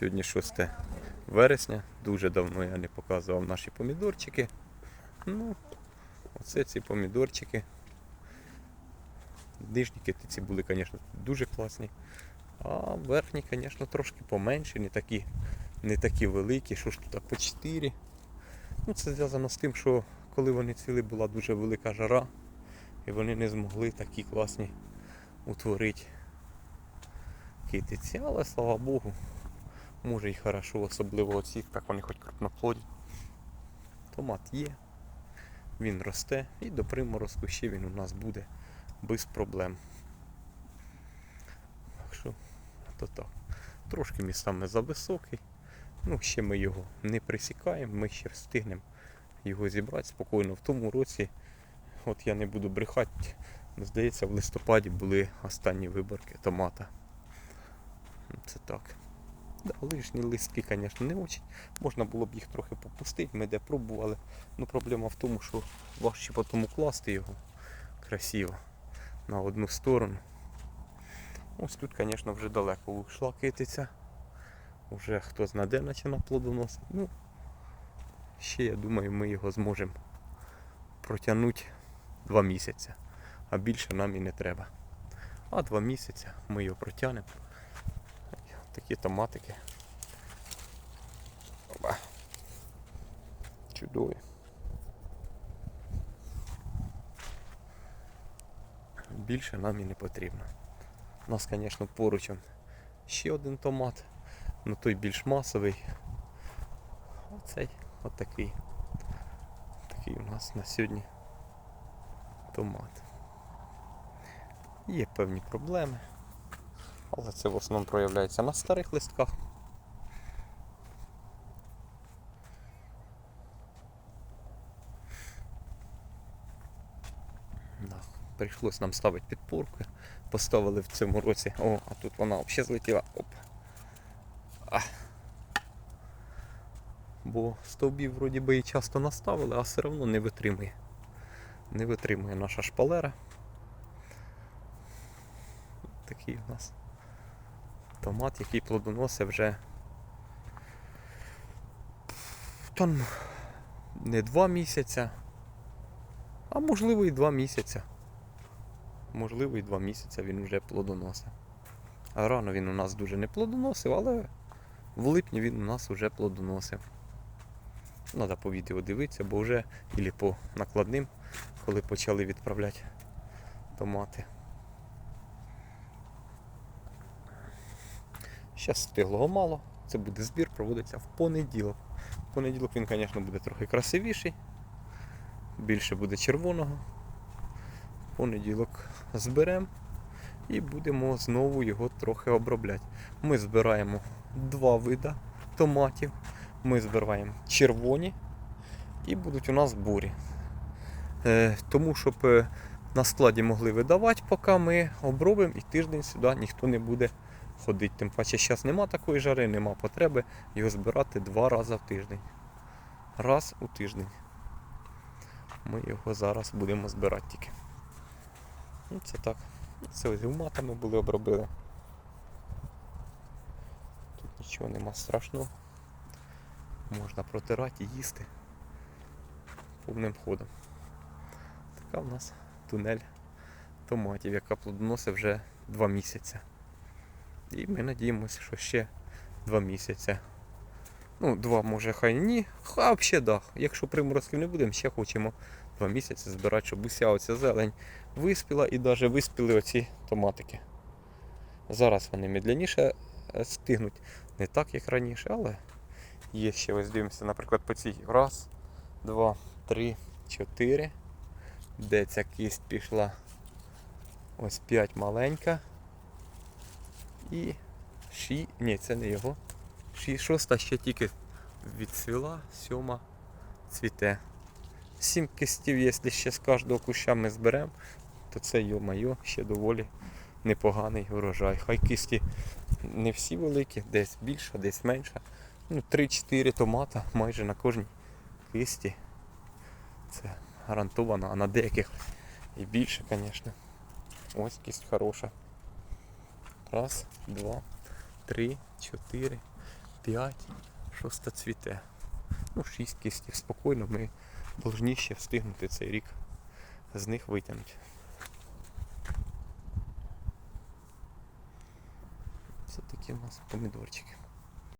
Сьогодні 6 вересня. Дуже давно я не показував наші помідорчики. Ну, оце ці помідорчики. Нижні китиці були, звісно, дуже класні. А верхні, звісно, трошки поменші, не такі, не такі великі, що ж тут по 4. Ну, це зв'язано з тим, що коли вони цвіли, була дуже велика жара, і вони не змогли такі класні утворити китиці. Але слава Богу, може і хорошо, особливо оці, так вони хоч крупноплодні. Томат є, він росте і до приморозку ще він у нас буде без проблем. Так що, то так. Трошки містами зависокий. Ну, ще ми його не присікаємо, ми ще встигнемо його зібрати спокійно. В тому році, от я не буду брехати, здається, в листопаді були останні виборки томата. Це так. Да, лишні листки, звісно, не очень. Можна було б їх трохи попустити, ми де пробували. Ну проблема в тому, що важче потім класти його красиво на одну сторону. Ось тут, звісно, вже далеко вийшла китиця. Уже хто зна де починав плодоносити. Ну, ще я думаю, ми його зможемо протягнути два місяці. А більше нам і не треба. А два місяці ми його протягнемо. Такі томатики. Опа. Чудові. Більше нам і не потрібно. У нас, звісно, поруч ще один томат, але той більш масовий. Оцей отакий. Такий у нас на сьогодні томат. Є певні проблеми. Але це в основному проявляється на старих листках. Прийшлось нам ставити підпорки. Поставили в цьому році. О, а тут вона взагалі злетіла. Оп. А. Бо стовбів вроді би і часто наставили, а все одно не витримує. Не витримує наша шпалера. Такий у нас томат, який плодоносить вже там не два місяця, а можливо і два місяця. Можливо, і два місяця він вже плодоносить. А рано він у нас дуже не плодоносив, але в липні він у нас вже плодоносив. Треба по відео дивитися, бо вже ілі по накладним, коли почали відправляти томати. Зараз стиглого мало. Це буде збір, проводиться в понеділок. В понеділок він, звісно, буде трохи красивіший. Більше буде червоного. В понеділок зберемо і будемо знову його трохи обробляти. Ми збираємо два вида томатів. Ми збираємо червоні і будуть у нас бурі. Е, тому, щоб е, на складі могли видавати, поки ми обробимо і тиждень сюди ніхто не буде ходити. Тим паче зараз нема такої жари, нема потреби його збирати два рази в тиждень. Раз у тиждень. Ми його зараз будемо збирати тільки. Ну, це так. Це ось гуматами були обробили. Тут нічого нема страшного. Можна протирати і їсти повним ходом. Така в нас тунель томатів, яка плодоносить вже два місяці. І ми надіємося, що ще два місяці. Ну, два може хай ні. А взагалі да. Якщо приморозків не будемо, ще хочемо два місяці збирати, щоб уся оця зелень виспіла і навіть виспіли оці томатики. Зараз вони медленніше е, стигнуть, не так, як раніше, але є ще ось дивимося, наприклад, по цій. Раз, два, три, чотири. Де ця кість пішла? Ось п'ять маленька. І ші... Ні, це не його. Ші... Шоста ще тільки відцвіла, сьома цвіте. Сім кистів, якщо ще з кожного куща ми зберемо, то це йо-майо, ще доволі непоганий урожай. Хай кисті не всі великі, десь більше, десь менше. Ну, 3-4 томата майже на кожній кисті. Це гарантовано, а на деяких і більше, звісно. Ось кисть хороша. Раз, два, три, чотири, п'ять, шоста цвіте. Ну, шість кістів спокійно, ми повинні ще встигнути цей рік з них витягнути. Це такі у нас помідорчики.